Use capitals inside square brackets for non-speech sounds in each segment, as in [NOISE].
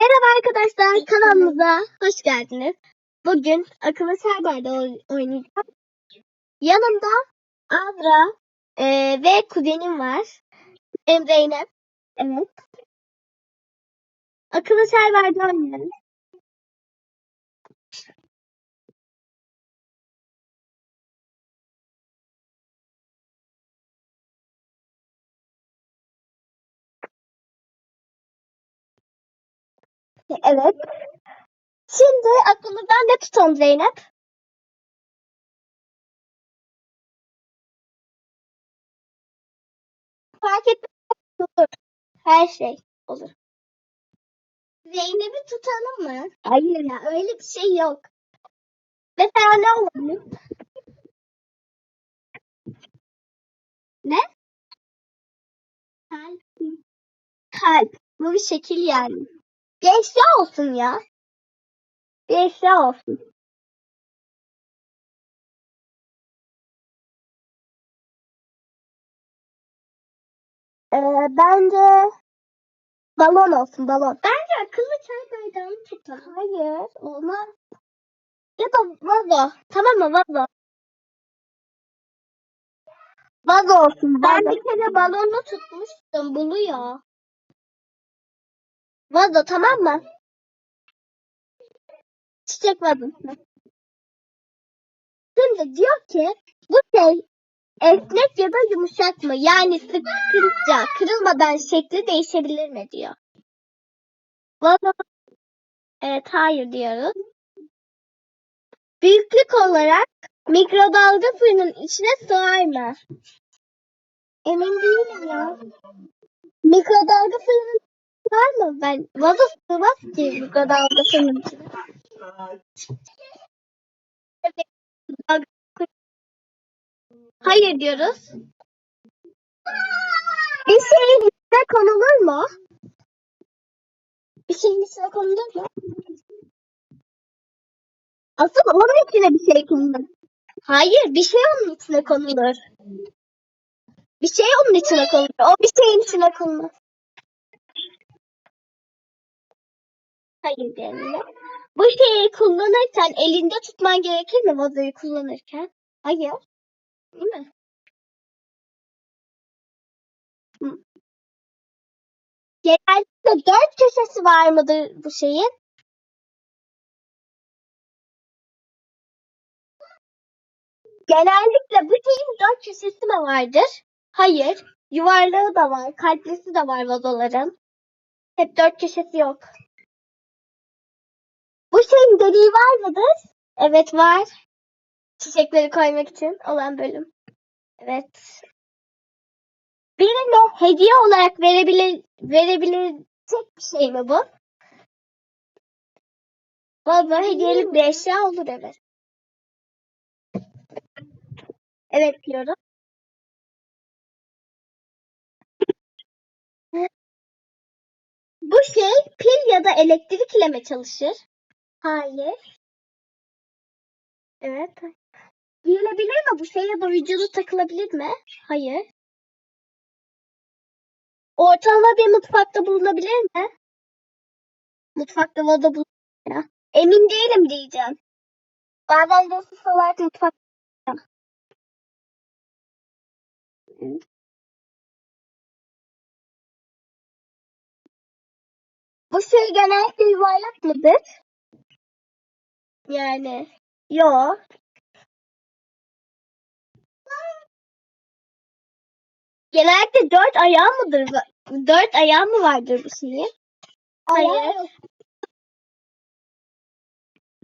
Merhaba arkadaşlar kanalımıza hoş geldiniz. Bugün akıllı serverde oy- oynayacağım. Yanımda Azra eee, ve kuzenim var. Em Zeynep. Evet. Akıllı serverde oynuyoruz. Evet. Şimdi aklımızdan ne tutalım Zeynep? Fark etmez olur. Her şey olur. Zeynep'i tutalım mı? Hayır ya öyle bir şey yok. Mesela ne olabilir? Ne? Kalp. Kalp. Bu bir şekil yani. Bir eşya olsun ya. Bir eşya olsun. Ee, bence balon olsun balon. Bence akıllı çay bardağını tutar. Hayır olmaz. Ya da vazo. Tamam mı vazo? Vazo olsun. Ben bir kere balonu tutmuştum. Buluyor. Vazo tamam mı? Çiçek vazosu. Şimdi diyor ki bu şey esnek ya da yumuşak mı? Yani sıkınca kırılmadan şekli değişebilir mi diyor. Vazo evet hayır diyoruz. Büyüklük olarak mikrodalga fırının içine sığar mı? Emin değilim ya. Mikrodalga fırının var mı? Ben vazo sığmaz ki mikrodalga fırının içine. Evet, mikrodalga fırın- Hayır diyoruz. Bir şeyin içine konulur mu? Bir şeyin içine konulur mu? Asıl onun içine bir şey konulur. Hayır, bir şey onun içine konulur. Bir şey onun içine konulur. O bir şeyin içine konulmaz. Hayır diyelim. Bu şeyi kullanırken elinde tutman gerekir mi vazoyu kullanırken? Hayır. Değil mi? Hı. Genellikle dört köşesi var mıdır bu şeyin? Genellikle bu şeyin dört köşesi mi vardır? Hayır. Yuvarlağı da var. Kalplisi de var vazoların. Hep dört köşesi yok. Deliği var mıdır? Evet var. Çiçekleri koymak için olan bölüm. Evet. Birine hediye olarak verebilir, verebilecek bir şey mi bu? Vazo hediyelik bir eşya olur evet. Evet diyorum. Bu şey pil ya da elektrik ile mi çalışır? Hayır. Evet. Giyilebilir mi bu şey ya da vücudu takılabilir mi? Hayır. Ortalama bir mutfakta bulunabilir mi? Mutfakta bulunur ya. Emin değilim diyeceğim. Bazen de sus olarak mutfakta. Bu şey genellikle yuvarlak mıdır? Yani. Yo. Genellikle dört ayağı mıdır? Dört ayağı mı vardır bu şeyin? Hayır.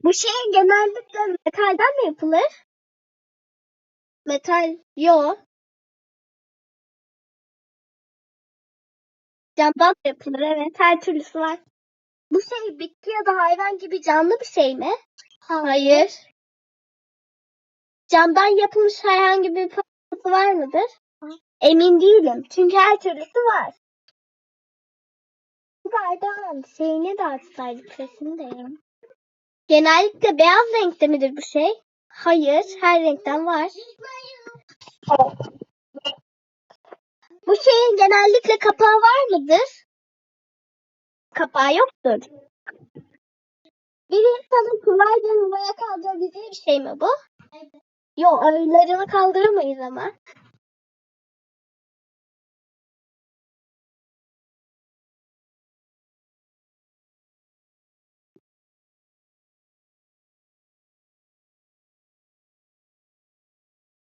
Bu şey genellikle metalden mi yapılır? Metal. Yo. Camdan da yapılır evet. Her türlüsü var. Bu şey bitki ya da hayvan gibi canlı bir şey mi? Hayır. Camdan yapılmış herhangi bir parçası var mıdır? Emin değilim. Çünkü her türlüsü var. Bu bardağın şeyini de de ya. Genellikle beyaz renkte midir bu şey? Hayır. Her renkten var. Bu şeyin genellikle kapağı var mıdır? kapağı yoktur. Bir insanın kolayca havaya kaldırabileceği bir şey mi bu? Yok ağırlarını kaldıramayız ama.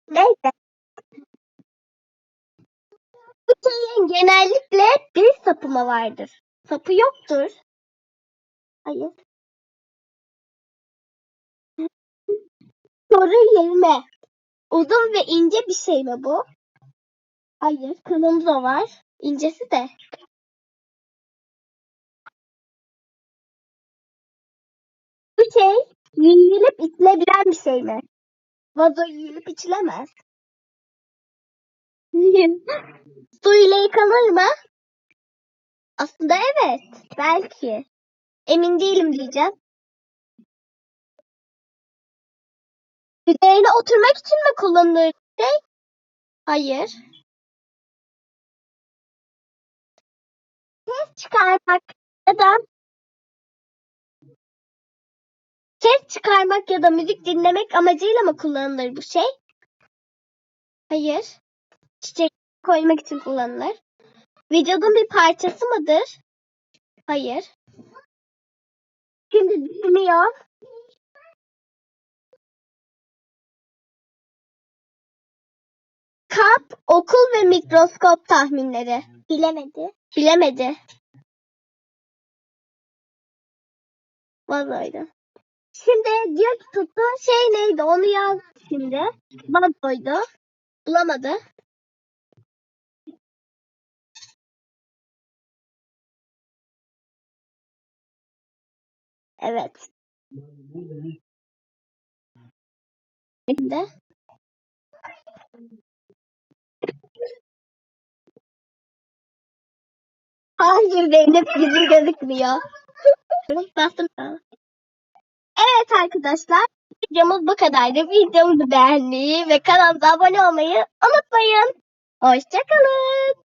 Neyse. Bu şeyin genellikle bir sapı mı vardır? Sapı yoktur. Hayır. Soru 20. Uzun ve ince bir şey mi bu? Hayır. Da var. İncesi de. Bu şey yiyilip içilebilen bir şey mi? Vazo yiyilip içilemez. [LAUGHS] Su ile yıkanır mı? Aslında evet. Belki. Emin değilim diyeceğim. Üzerine oturmak için mi kullanılır şey? Hayır. Ses çıkarmak ya da ses çıkarmak ya da müzik dinlemek amacıyla mı kullanılır bu şey? Hayır. Çiçek koymak için kullanılır. Vücudun bir parçası mıdır? Hayır. Şimdi düşünüyor. Kap, okul ve mikroskop tahminleri. Bilemedi. Bilemedi. Vazoydu. Şimdi diyor ki tuttuğun şey neydi? Onu yaz şimdi. Vazoydu. Bulamadı. Evet. Şimdi. Hayır Zeynep yüzü gözükmüyor. Bastım. Evet arkadaşlar. Videomuz bu kadardı. Videomuzu beğenmeyi ve kanalımıza abone olmayı unutmayın. Hoşçakalın.